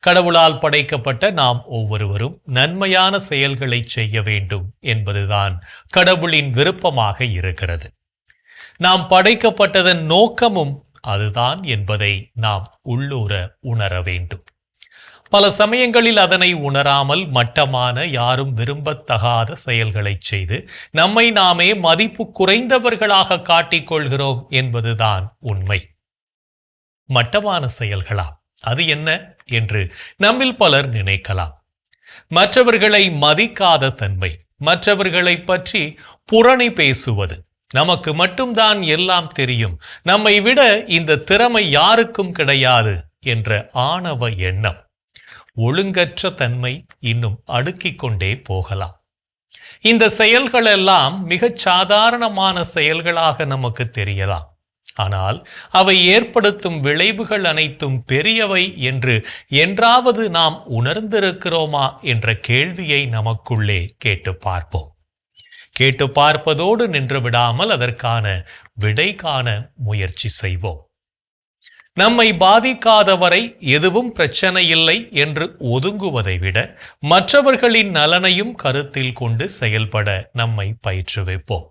கடவுளால் படைக்கப்பட்ட நாம் ஒவ்வொருவரும் நன்மையான செயல்களை செய்ய வேண்டும் என்பதுதான் கடவுளின் விருப்பமாக இருக்கிறது. நாம் படைக்கப்பட்டதன் நோக்கமும் அதுதான் என்பதை நாம் உள்ளூர உணர வேண்டும். பல சமயங்களில் அதனை உணராமல் மட்டமான யாரும் விரும்பத்தகாத செயல்களை செய்து நம்மை நாமே மதிப்பு குறைந்தவர்களாக காட்டிக்கொள்கிறோம் என்பதுதான் உண்மை. மட்டமான செயல்களா? அது என்ன என்று நம்மில் பலர் நினைக்கலாம். மற்றவர்களை மதிக்காத தன்மை மற்றவர்களை பற்றி புரணி பேசுவது நமக்கு மட்டும்தான் எல்லாம் தெரியும். நம்மை விட இந்த திறமை யாருக்கும் கிடையாது என்ற ஆணவ எண்ணம் ஒழுங்கற்ற தன்மை இன்னும் அடுக்கிக் கொண்டே போகலாம். இந்த செயல்களெல்லாம் மிகச் சாதாரணமான செயல்களாக நமக்கு தெரியலாம். ஆனால் அவை ஏற்படுத்தும் விளைவுகள் அனைத்தும் பெரியவை என்று என்றாவது நாம் உணர்ந்திருக்கிறோமா என்ற கேள்வியை நமக்குள்ளே கேட்டு பார்ப்போம். கேட்டு பார்ப்பதோடு நின்று விடாமல் அதற்கான விடை காண முயற்சி செய்வோம். நம்மை பாதிக்காதவரை எதுவும் பிரச்சனை இல்லை என்று ஒதுங்குவதை விட மற்றவர்களின் நலனையும் கருத்தில் கொண்டு செயல்பட நம்மை பயிற்றுவிப்போம்.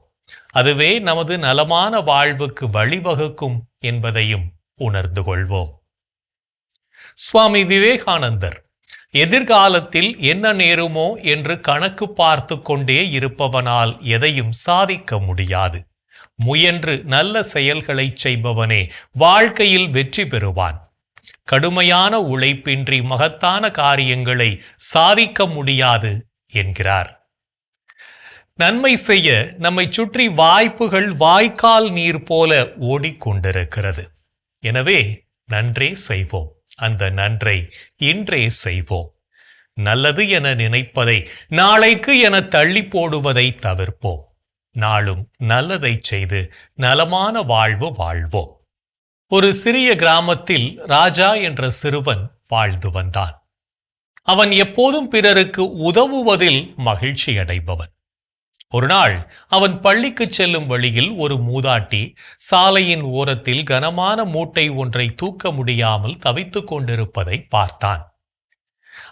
அதுவே நமது நலமான வாழ்வுக்கு வழிவகுக்கும் என்பதையும் உணர்ந்து கொள்வோம். சுவாமி விவேகானந்தர் எதிர்காலத்தில் என்ன நேருமோ என்று கணக்கு பார்த்து கொண்டே இருப்பவனால் எதையும் சாதிக்க முடியாது. முயன்று நல்ல செயல்களை செய்பவனே வாழ்க்கையில் வெற்றி பெறுவான். கடுமையான உழைப்பின்றி மகத்தான காரியங்களை சாதிக்க முடியாது என்கிறார். நன்மை செய்ய நம்மை சுற்றி வாய்ப்புகள் வாய்க்கால் நீர் போல ஓடிக்கொண்டிருக்கிறது. எனவே நன்றே செய்வோம். அந்த நன்றை இன்றே செய்வோம். நல்லது என நினைப்பதை நாளைக்கு என தள்ளி போடுவதை தவிர்ப்போம். நாளும் நல்லதை செய்து நலமான வாழ்வு வாழ்வோம். ஒரு சிறிய கிராமத்தில் ராஜா என்ற சிறுவன் வாழ்ந்து வந்தான். அவன் எப்போதும் பிறருக்கு உதவுவதில் மகிழ்ச்சி அடைபவன் ஒரு நாள் அவன் பள்ளிக்கு செல்லும் வழியில் ஒரு மூதாட்டி சாலையின் ஓரத்தில் கனமான மூட்டை ஒன்றை தூக்க முடியாமல் தவித்துக் கொண்டிருப்பதை பார்த்தான்.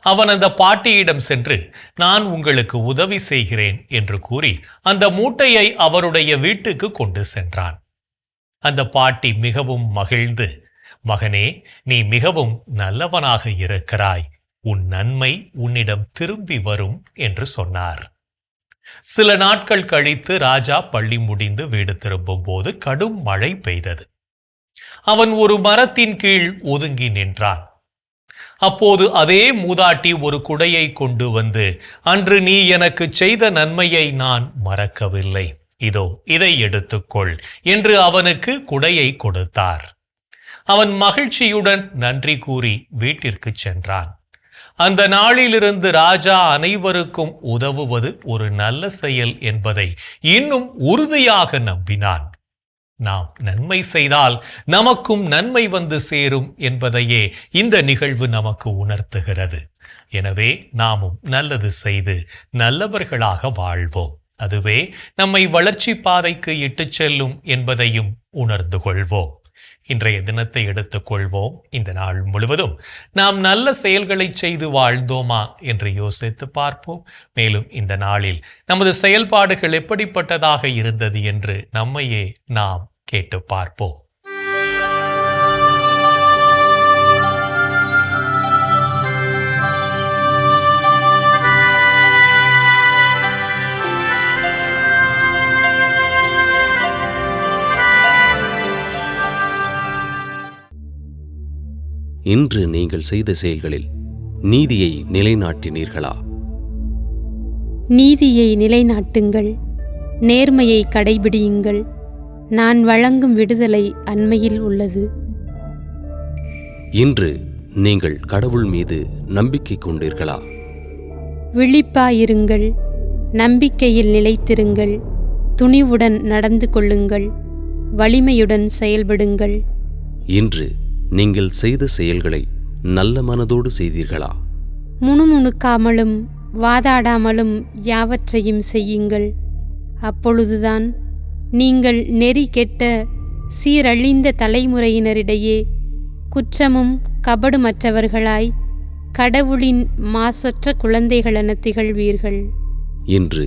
அவன் அந்த பாட்டியிடம் சென்று நான் உங்களுக்கு உதவி செய்கிறேன் என்று கூறி அந்த மூட்டையை அவருடைய வீட்டுக்கு கொண்டு சென்றான். அந்த பாட்டி மிகவும் மகிழ்ந்து மகனே நீ மிகவும் நல்லவனாக இருக்கிறாய். உன் நன்மை உன்னிடம் திரும்பி வரும் என்று சொன்னார். சில நாட்கள் கழித்து ராஜா பள்ளி முடிந்து வீடு திரும்பும் போது கடும் மழை பெய்தது. அவன் ஒரு மரத்தின் கீழ் ஒதுங்கி நின்றான். அப்போது அதே மூதாட்டி ஒரு குடையை கொண்டு வந்து அன்று நீ எனக்கு செய்த நன்மையை நான் மறக்கவில்லை. இதோ இதை எடுத்துக்கொள் என்று அவனுக்கு குடையை கொடுத்தார். அவன் மகிழ்ச்சியுடன் நன்றி கூறி வீட்டிற்கு சென்றான். அந்த நாளிலிருந்து ராஜா அனைவருக்கும் உதவுவது ஒரு நல்ல செயல் என்பதை இன்னும் உறுதியாக நம்பினான். நாம் நன்மை செய்தால் நமக்கும் நன்மை வந்து சேரும் என்பதையே இந்த நிகழ்வு நமக்கு உணர்த்துகிறது. எனவே நாமும் நல்லது செய்து நல்லவர்களாக வாழ்வோம். அதுவே நம்மை வளர்ச்சி பாதைக்கு இட்டுச் செல்லும் என்பதையும் உணர்ந்து கொள்வோம். இன்றைய தினத்தை எடுத்துக்கொள்வோம். இந்த நாள் முழுவதும் நாம் நல்ல செயல்களை செய்து வாழ்ந்தோமா என்று யோசித்து பார்ப்போம். மேலும் இந்த நாளில் நமது செயல்பாடுகள் எப்படிப்பட்டதாக இருந்தது என்று நம்மையே நாம் கேட்டு பார்ப்போம். இன்று நீங்கள் செய்த செயல்களில் நீதியை நிலைநாட்டினீர்களா? நீதியை நிலைநாட்டுங்கள். நேர்மையை கடைபிடியுங்கள். நான் வழங்கும் விடுதலை அண்மையில் உள்ளது. இன்று நீங்கள் கடவுள் மீது நம்பிக்கை கொண்டீர்களா? விழிப்பாயிருங்கள். நம்பிக்கையில் நிலைத்திருங்கள். துணிவுடன் நடந்து கொள்ளுங்கள். வலிமையுடன் செயல்படுங்கள். இன்று நீங்கள் செய்த செயல்களை நல்ல மனதோடு செய்தீர்களா? முணுமுணுக்காமலும் வாதாடாமலும் யாவற்றையும் செய்யுங்கள். அப்பொழுதுதான் நீங்கள் நெறி கெட்ட சீரழிந்த தலைமுறையினரிடையே குற்றமும் கபடுமற்றவர்களாய் கடவுளின் மாசற்ற குழந்தைகளென திகழ்வீர்கள். இன்று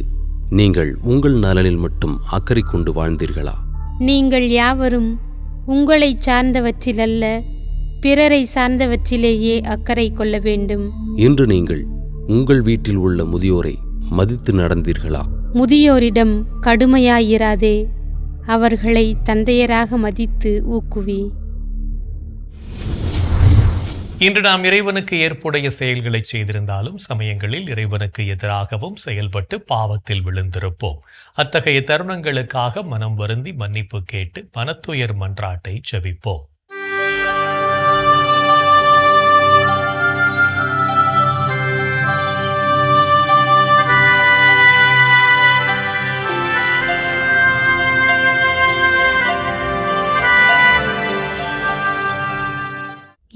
நீங்கள் உங்கள் நலனில் மட்டும் அக்கறை கொண்டு வாழ்ந்தீர்களா? நீங்கள் யாவரும் உங்களைச் சார்ந்தவற்றிலல்ல பிறரை சார்ந்தவற்றிலேயே அக்கறை கொள்ள வேண்டும். இன்று நீங்கள் உங்கள் வீட்டில் உள்ள முதியோரை மதித்து நடந்தீர்களா? முதியோரிடம் கடுமையாயிராதே அவர்களை தந்தையராக மதித்து ஊக்குவி. இன்று நாம் இறைவனுக்கு ஏற்புடைய செயல்களை செய்திருந்தாலும் சமயங்களில் இறைவனுக்கு எதிராகவும் செயல்பட்டு பாவத்தில் விழுந்திருப்போம். அத்தகைய தருணங்களுக்காக மனம் வருந்தி மன்னிப்பு கேட்டு மனத்துயர் மன்றாட்டை செபிப்போம்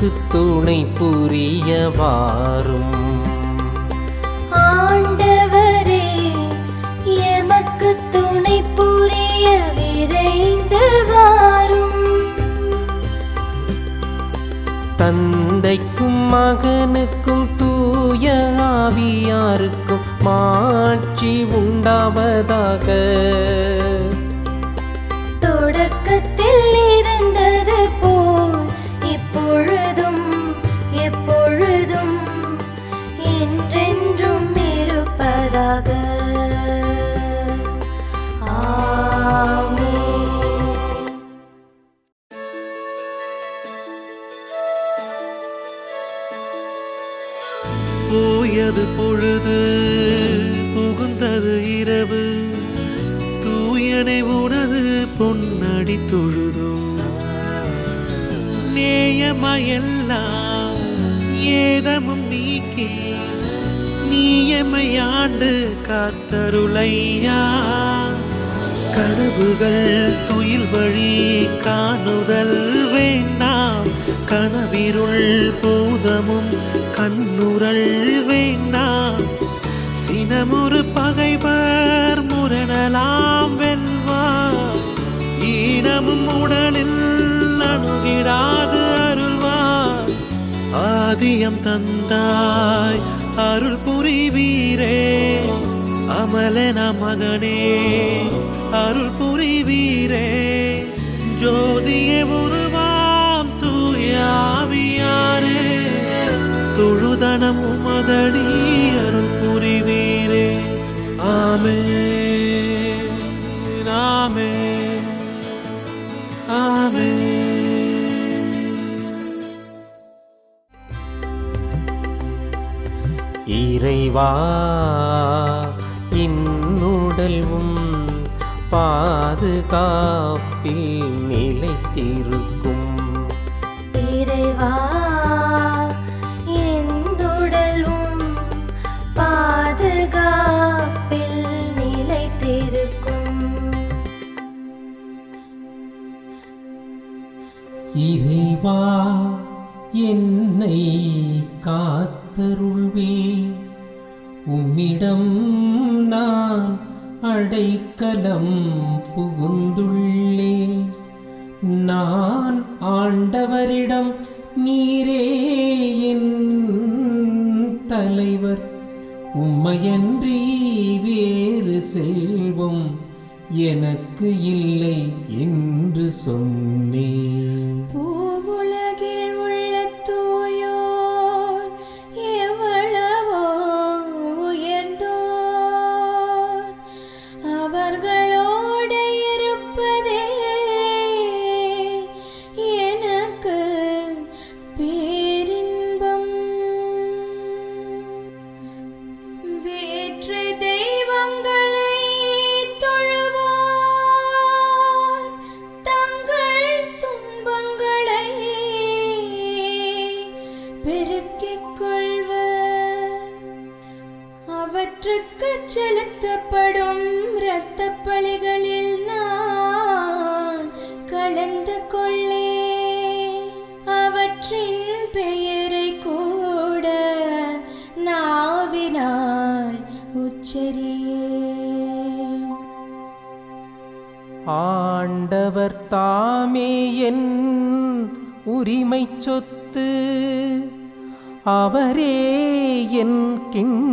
எமக்கு துணை புரிய வாரும் ஆண்டவரே எமக்கு துணை புரிய விரைந்து வாரும் தந்தைக்கும் மகனுக்கும் தூய ஆவியாருக்கும் மாட்சி உண்டாவதாக. புகுந்தது பொழுது புகுந்தது இரவு. தூயனை உனது பொன்னடி தொழுதோ நேயமையெல்லாம் ஏதமும் நீக்கி நீயமையாண்டு காத்தருளையா. கனவுகள் துயில் வழி காணுதல் வேண்டாம். கனவிருள் பூதமும் கண்ணுரள் வேண்டா சினமுறு பகைவர் முரணலாம் வெல்வா. ஈனமும் உடலில் அணுகிடாது அருள்வார் ஆதியம் தந்தாய் அருள் புரிவீரே. அமலன மகனே அருள் புரிவீரே. ஜோதிய உருவாம் தூயாவியாரே தொழுதனம் உமதடி அருள் புரிவீரே. ஆமே ஆமே ஆமே இறைவா இன்னுடல்வும் பாதுகாப்பில் இறைவா என்னை காத்தருள்வே. உம்மிடம் நான் அடைக்கலம் புகுந்துள்ளே. நான் ஆண்டவரிடம் நீரே என் தலைவர். உம்மையன்றி வேறு செல்வம் எனக்கு இல்லை என்று சொன்னேன். செலுத்தப்படும் இரத்த பலிகளில் நான் கலந்து கொள்ளே. அவற்றின் பெயரை கூட நாவினால் உச்சரியே. ஆண்டவர் தாமே என் உரிமை சொத்து அவரே என் கிண்ணம்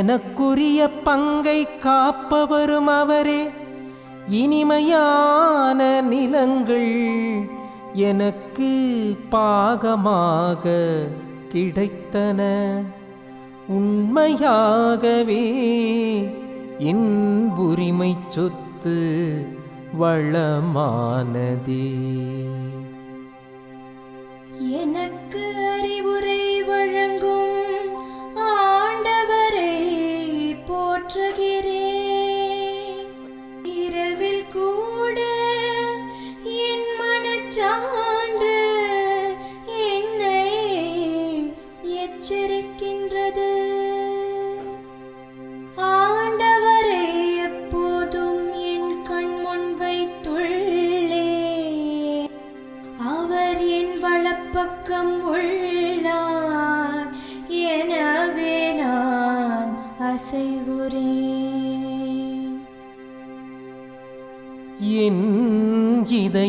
எனக்குரிய பங்கை காப்பவரும் அவரே. இனிமையான நிலங்கள் எனக்கு பாகமாக கிடைத்தன. உண்மையாகவே என் உரிமை சொத்து வளமானதே.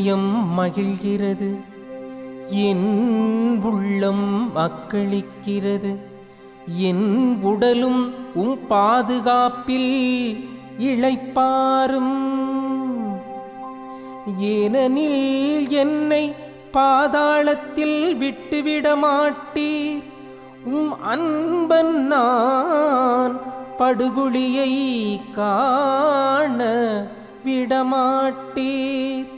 இதயம் மகிழ்கிறது. என் உள்ளம் அக்களிக்கிறது. என் உடலும் உம் பாதுகாப்பில் இளைப்பாரும் ஏனெனில் என்னை பாதாளத்தில் விட்டுவிட மாட்டீர். உம் அன்பன் நான் படுகொழியை காண விடமாட்டீர்.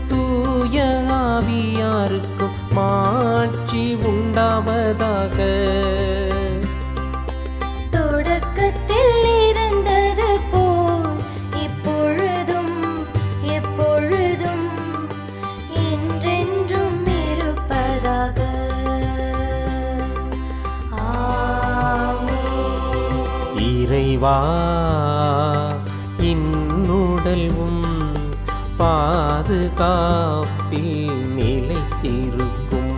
தூய ஆவியாருக்கும் மாட்சி உண்டாவதாக. தொடக்கத்தில் இருந்தது போல் இப்பொழுதும் எப்பொழுதும் என்றென்றும் இருப்பதாக. ஆமென். இறைவா பாதுகாப்பில் நிலைத்திருக்கும்.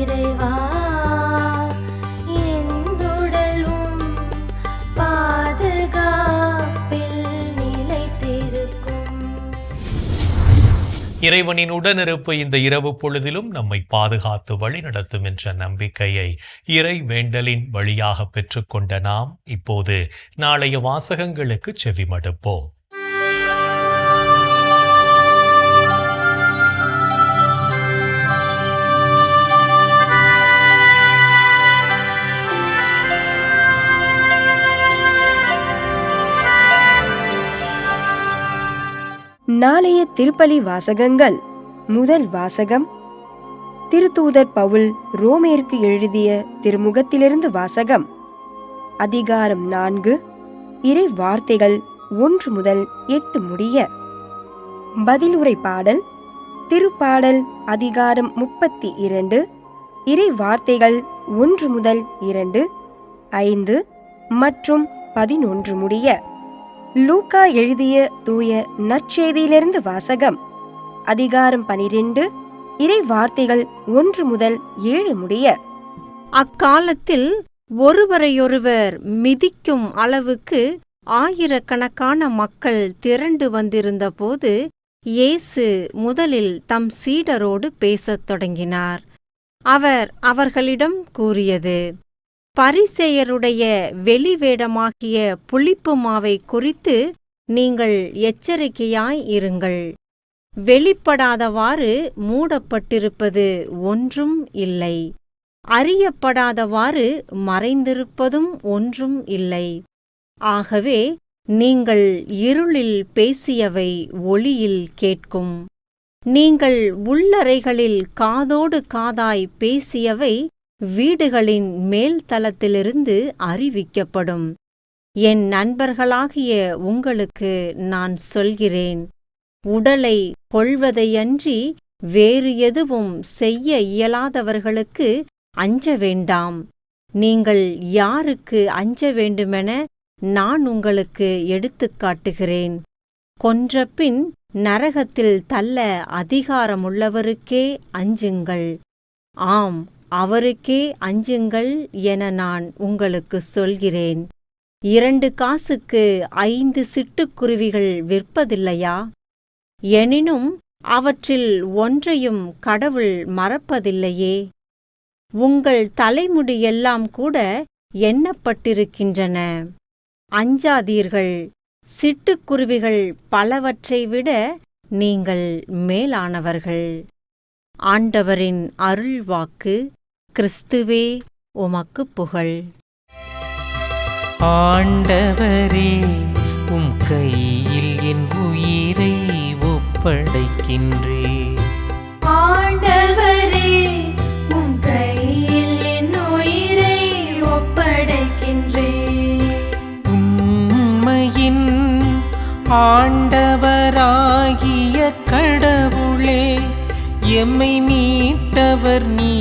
இறைவா என்னுடலும் பாதுகாப்பில் நிலைத்திருக்கும். இறைவனின் உடனிருப்பு இந்த இரவு பொழுதிலும் நம்மை பாதுகாத்து வழிநடத்தும் என்ற நம்பிக்கையை இறை வேண்டலின் வழியாக பெற்றுக்கொண்ட நாம் இப்போது நாளைய வாசகங்களுக்கு செவிமடுப்போம். திருப்பலி வாசகங்கள். முதல் வாசகம். திருத்தூதர் பவுல் ரோமேற்கு எழுதிய திருமுகத்திலிருந்து வாசகம். அதிகாரம் நான்கு. இறை வார்த்தைகள் ஒன்று முதல் எட்டு முடிய. பதிலுரை பாடல். திருப்பாடல் அதிகாரம் முப்பத்தி இரண்டு. இறை வார்த்தைகள் ஒன்று முதல் இரண்டு. ஐந்து மற்றும் பதினொன்று முடிய. லூகா எழுதிய தூய நற்செய்தியிலிருந்து வாசகம். அதிகாரம் பனிரெண்டு இறை வார்த்தைகள் ஒன்று முதல் ஏழு முடிய. அக்காலத்தில் ஒருவரையொருவர் மிதிக்கும் அளவுக்கு ஆயிரக்கணக்கான மக்கள் திரண்டு வந்திருந்தபோது இயேசு முதலில் தம் சீடரோடு பேசத் தொடங்கினார். அவர் அவர்களிடம் கூறியது பரிசெயருடைய வெளிவேடமாகிய புளிப்பு மாவை குறித்து நீங்கள் எச்சரிக்கையாய் இருங்கள். வெளிப்படாதவாறு மூடப்பட்டிருப்பது ஒன்றும் இல்லை. அறியப்படாதவாறு மறைந்திருப்பதும் ஒன்றும் இல்லை. ஆகவே நீங்கள் இருளில் பேசியவை ஒளியில் கேட்கும். நீங்கள் உள்ளறைகளில் காதோடு காதாய் பேசியவை வீடுகளின் மேல் தளத்திலிருந்து அறிவிக்கப்படும். என் நண்பர்களாகிய உங்களுக்கு நான் சொல்கிறேன். உடலை கொள்வதையன்றி வேறு எதுவும் செய்ய இயலாதவர்களுக்கு அஞ்ச வேண்டாம். நீங்கள் யாருக்கு அஞ்ச வேண்டுமென நான் உங்களுக்கு எடுத்துக்காட்டுகிறேன் கொன்றபின் நரகத்தில் தள்ள அதிகாரமுள்ளவருக்கே அஞ்சுங்கள். ஆம் அவருக்கே அஞ்சுங்கள் என நான் உங்களுக்கு சொல்கிறேன். இரண்டு காசுக்கு ஐந்து சிட்டுக்குருவிகள் விற்பதில்லையா? எனினும் அவற்றில் ஒன்றையும் கடவுள் மறப்பதில்லையே. உங்கள் தலைமுடியெல்லாம் கூட எண்ணப்பட்டிருக்கின்றன. அஞ்சாதீர்கள். சிட்டுக்குருவிகள் பலவற்றை விட நீங்கள் மேலானவர்கள். ஆண்டவரின் அருள்வாக்கு கிறிஸ்துவே உமக்கு புகழ். ஆண்டவரே உம் கையில் என் உயிரை ஒப்படைக்கின்றேன் ஆண்டவரே உம் கையில் என் உயிரை ஒப்படைக்கின்றேன் உண்மையின் ஆண்டவராகிய கடவுளே எம்மை மீட்டவர் நீரே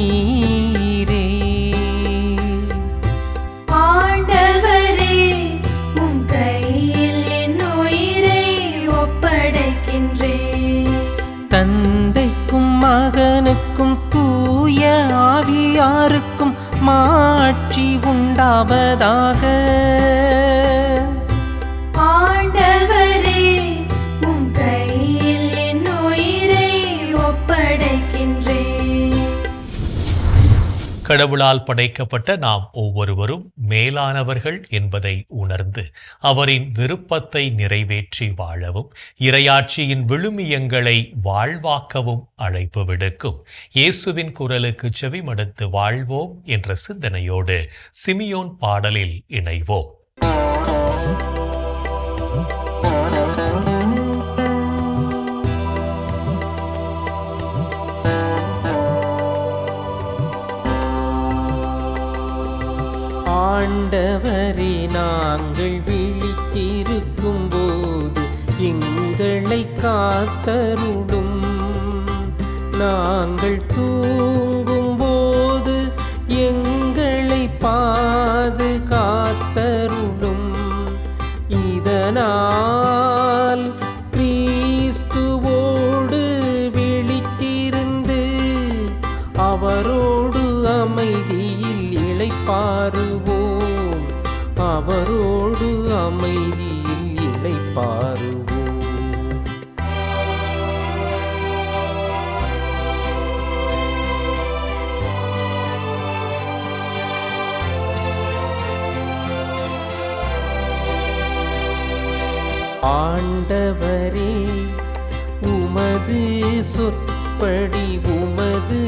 மாட்சி உண்டாவதாக ஆண்டவரே உம் கையில் என் உயிரை ஒப்படைக்கின்றேன். கடவுளால் படைக்கப்பட்ட நாம் ஒவ்வொருவரும் மேலானவர்கள் என்பதை உணர்ந்து அவரின் விருப்பத்தை நிறைவேற்றி வாழவும் இரையாட்சியின் விழுமியங்களை வாழ்வாக்கவும் அழைப்பு விடுக்கும். இயேசுவின் குரலுக்கு செவிமடுத்து வாழ்வோம் என்ற சிந்தனையோடு சிமியோன் பாடலில் இணைவோம். நாங்கள் விழித்திருக்கும் போது எங்களை காத்தருடும் நாங்கள் தூ அவரோடு அமைதியில் இணைப்பாருவோம் ஆண்டவரே உமது சொற்படி உமது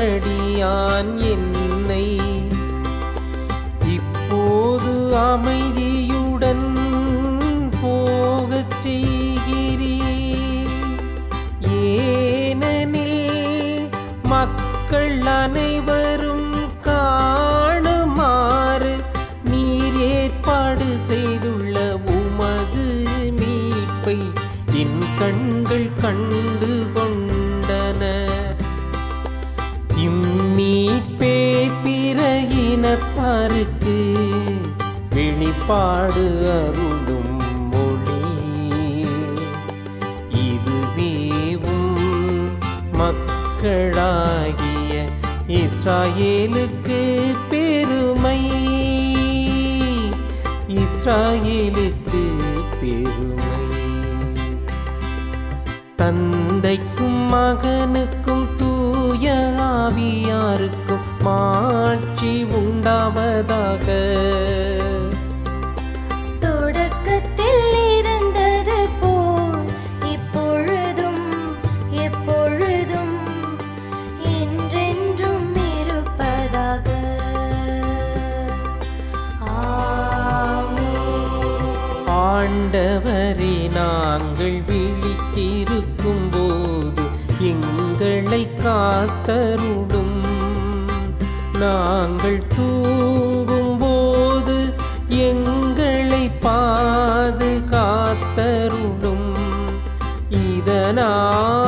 அடியான் என்னை கண்டு கொண்டன இம்மீட்பே பிற இனத்தாருக்கு வெளிப்பாடு அருளும் மொழி. இதுவேவும் மக்களாகிய இஸ்ராயேலுக்கு பெருமை. இஸ்ராயேலுக்கு பெருமை. தந்தைக்கும் மகனுக்கும் தூய ஆவியாருக்கும் மாட்சி உண்டாவதாக. எங்களை காத்தருடும். நாங்கள் தூங்கும் போது எங்களை பாதுகாத்தருடும். இதனால்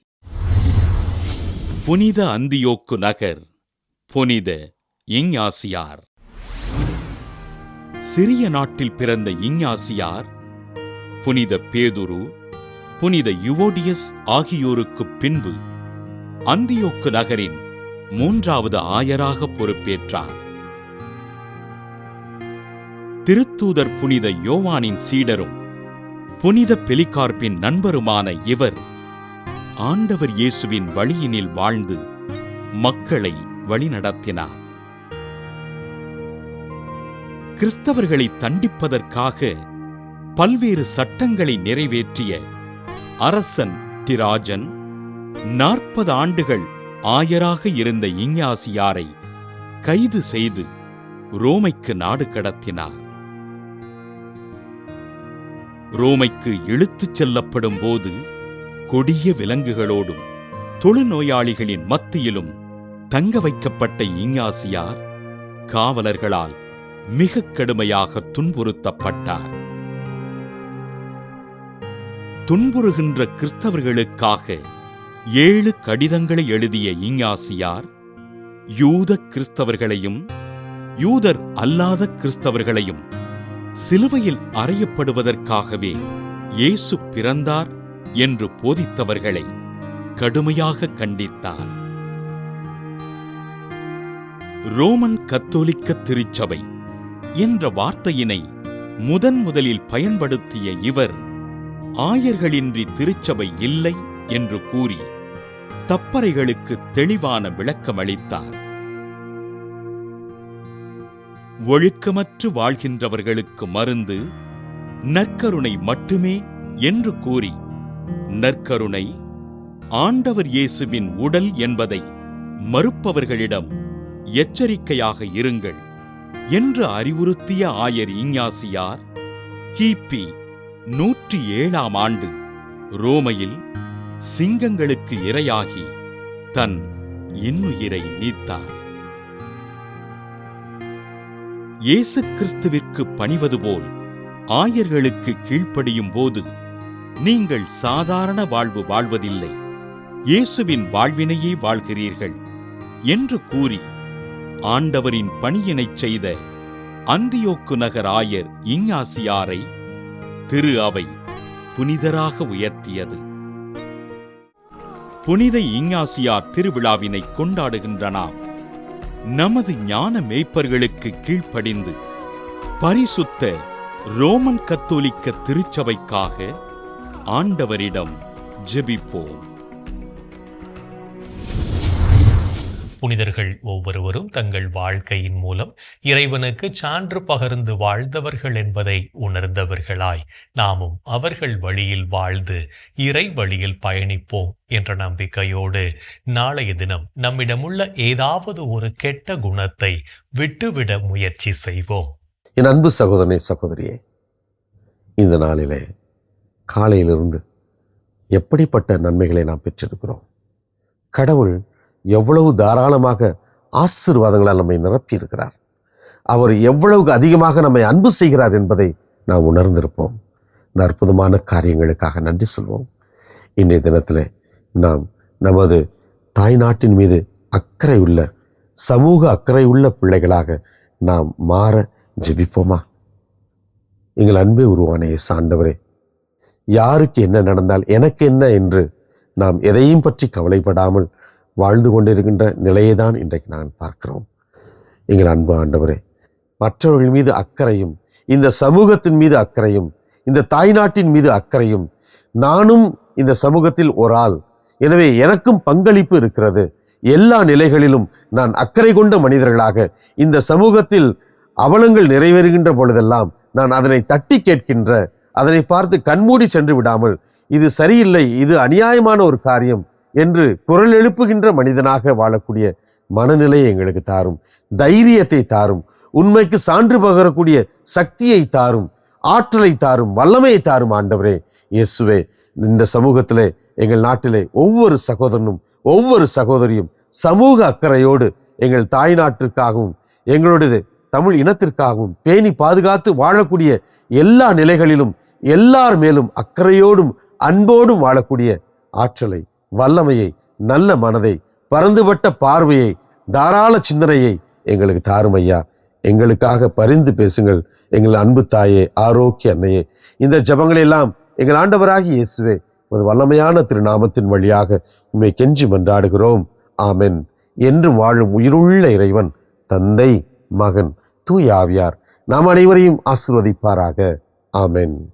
புனித அந்தியோக்கு நகர் புனித இஞ்ஞாசியார். சிறிய நாட்டில் பிறந்த இஞ்ஞாசியார் புனித பேதுரு புனித யுவோடியஸ் ஆகியோருக்குப் பின்பு அந்தியோக்கு நகரின் மூன்றாவது ஆயராக பொறுப்பேற்றார். திருத்தூதர் புனித யோவானின் சீடரும் புனித பெலிகார்ப்பின் நண்பருமான இவர் ஆண்டவர் இயேசுவின் வழியினில் வாழ்ந்து மக்களை வழிநடத்தினார். கிறிஸ்தவர்களை தண்டிப்பதற்காக பல்வேறு சட்டங்களை நிறைவேற்றிய அரசன் திராஜன் நாற்பது ஆண்டுகள் ஆயராக இருந்த இஞ்ஞாசியாரை கைது செய்து ரோமைக்கு நாடு கடத்தினார். ரோமைக்கு இழுத்துச் செல்லப்படும் போது கொடிய விலங்குகளோடும் தொழுநோயாளிகளின் மத்தியிலும் தங்க வைக்கப்பட்ட இஞ்ஞாசியார் காவலர்களால் மிக கடுமையாக துன்புறுத்தப்பட்டார். துன்புறுகின்ற கிறிஸ்தவர்களுக்காக ஏழு கடிதங்களை எழுதிய இஞ்ஞாசியார் யூத கிறிஸ்தவர்களையும் யூதர் அல்லாத கிறிஸ்தவர்களையும் சிலுவையில் அறையப்படுவதற்காகவே இயேசு பிறந்தார் என்று போதித்தவர்களை கடுமையாக கண்டித்தார். ரோமன் கத்தோலிக்க திருச்சபை என்ற வார்த்தையினை முதன் முதலில் பயன்படுத்திய இவர் ஆயர்களின்றி திருச்சபை இல்லை என்று கூறி தப்பறைகளுக்கு தெளிவான விளக்கமளித்தார் ஒழுக்கமற்று வாழ்கின்றவர்களுக்கு மருந்து நற்கருணை மட்டுமே என்று கூறி நற்கருணை ஆண்டவர் இயேசுவின் உடல் என்பதை மறுப்பவர்களிடம் எச்சரிக்கையாக இருங்கள் என்று அறிவுறுத்திய ஆயர் இஞ்ஞாசியார் கிபி நூற்றி ஏழாம் ஆண்டு ரோமையில் சிங்கங்களுக்கு இரையாகி தன் இன்னுயிரை நீத்தார். இயேசு கிறிஸ்துவிற்கு பணிவது போல் ஆயர்களுக்கு கீழ்ப்படியும் போது நீங்கள் சாதாரண வாழ்வு வாழ்வதில்லை. இயேசுவின் வாழ்வினையே வாழ்கிறீர்கள் என்று கூறி ஆண்டவரின் பணியினைச் செய்த அந்தியோக்கு நகர் ஆயர் இஞ்ஞாசியாரை திரு அவை புனிதராக உயர்த்தியது. புனித இஞ்ஞாசியார் திருவிழாவினை கொண்டாடுகின்ற நாம் நமது ஞான மேய்ப்பர்களுக்கு கீழ்ப்படிந்து பரிசுத்த ரோமன் கத்தோலிக்க திருச்சபைக்காக ஆண்டவரிடம் ஜெபிப்போம். புனிதர்கள் ஒவ்வொருவரும் தங்கள் வாழ்க்கையின் மூலம் இறைவனுக்கு சான்று பகர்ந்து வாழ்ந்தவர்கள் என்பதை உணர்ந்தவர்களாய் நாமும் அவர்கள் வழியில் வாழ்ந்து இறை வழியில் பயணிப்போம் என்ற நம்பிக்கையோடு நாளைய தினம் நம்மிடமுள்ள ஏதாவது ஒரு கெட்ட குணத்தை விட்டுவிட முயற்சி செய்வோம். என் அன்பு சகோதரனே சகோதரியே இந்த நாளிலே காலையிலிருந்து எப்படிப்பட்ட நன்மைகளை நாம் பெற்றிருக்கிறோம்? கடவுள் எவ்வளவு தாராளமாக ஆசீர்வாதங்களால் நம்மை நிரப்பியிருக்கிறார். அவர் எவ்வளவு அதிகமாக நம்மை அன்பு செய்கிறார் என்பதை நாம் உணர்ந்திருப்போம். இந்த அற்புதமான காரியங்களுக்காக நன்றி சொல்வோம். இன்றைய தினத்தில் நாம் நமது தாய்நாட்டின் மீது அக்கறை உள்ள சமூக அக்கறை உள்ள பிள்ளைகளாக நாம் மாற ஜெபிப்போமா? எங்கள் அன்பே உருவான சாண்டவரே யாருக்கு என்ன நடந்தால் எனக்கு என்ன என்று நாம் எதையும் பற்றி கவலைப்படாமல் வாழ்ந்து கொண்டிருக்கின்ற நிலையை தான் இன்றைக்கு நான் பார்க்கிறோம். எங்கள் அன்பு ஆண்டவரே மற்றவர்கள் மீது அக்கறையும் இந்த சமூகத்தின் மீது அக்கறையும் இந்த தாய்நாட்டின் மீது அக்கறையும் நானும் இந்த சமூகத்தில் ஒரு ஆள். எனவே எனக்கும் பங்களிப்பு இருக்கிறது. எல்லா நிலைகளிலும் நான் அக்கறை கொண்ட மனிதர்களாக இந்த சமூகத்தில் அவலங்கள் நிறைவேறுகின்ற பொழுதெல்லாம் நான் அதனை தட்டி கேட்கின்ற அதனை பார்த்து கண்மூடி சென்று விடாமல் இது சரியில்லை இது அநியாயமான ஒரு காரியம் என்று குரல் எழுப்புகின்ற மனிதனாக வாழக்கூடிய மனநிலையை எங்களுக்கு தாரும் தைரியத்தை தாரும் உண்மைக்கு சான்று பகரக்கூடிய சக்தியை தாரும் ஆற்றலை தாரும் வல்லமையை தாரும் ஆண்டவரே. இயேசுவே இந்த சமூகத்திலே எங்கள் நாட்டிலே ஒவ்வொரு சகோதரனும் ஒவ்வொரு சகோதரியும் சமூக அக்கறையோடு எங்கள் தாய் நாட்டிற்காகவும் எங்களுடைய தமிழ் இனத்திற்காகவும் பேணி பாதுகாத்து வாழக்கூடிய எல்லா நிலைகளிலும் எல்லார் மேலும் அக்கறையோடும் அன்போடும் வாழக்கூடிய ஆற்றலை வல்லமையை நல்ல மனதை பரந்துபட்ட பார்வையை தாராள சிந்தனையை எங்களுக்கு தாரும் ஐயா. எங்களுக்காக பரிந்து பேசுங்கள். எங்கள் அன்பு தாயே ஆரோக்கிய அன்னையே. இந்த ஜபங்களெல்லாம் எங்கள் ஆண்டவராகி இயேசுவே ஒரு வல்லமையான திருநாமத்தின் வழியாக உண்மை கெஞ்சி மன்றாடுகிறோம். ஆமென். என்றும் வாழும் உயிருள்ள இறைவன் தந்தை மகன் தூய் ஆவியார் நாம் அனைவரையும் ஆசிர்வதிப்பாராக. ஆமென்.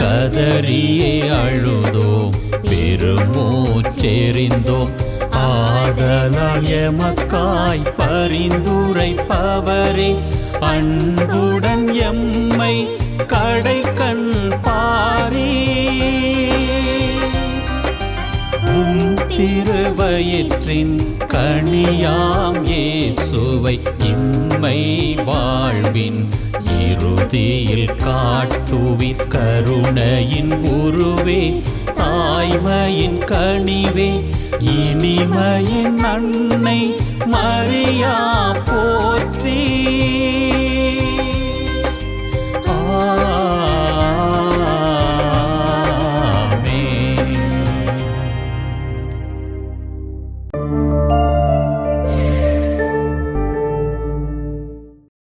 கதறியே அழுதோம் பெருமூச்செறிந்தோம் ஆதலால் எமக்காய் பரிந்துரைப்பவரே அன்புடன் எம்மை கடை கண் பாரே. திருவயிற்றின் கணியாம் இயேசுவை இம்மை வாழ்வின் இறுதியில் காட்டுவிற் கருணையின் உருவே தாய்மையின் கனிவே இனிமையின் அன்னை மரியா போற்றி.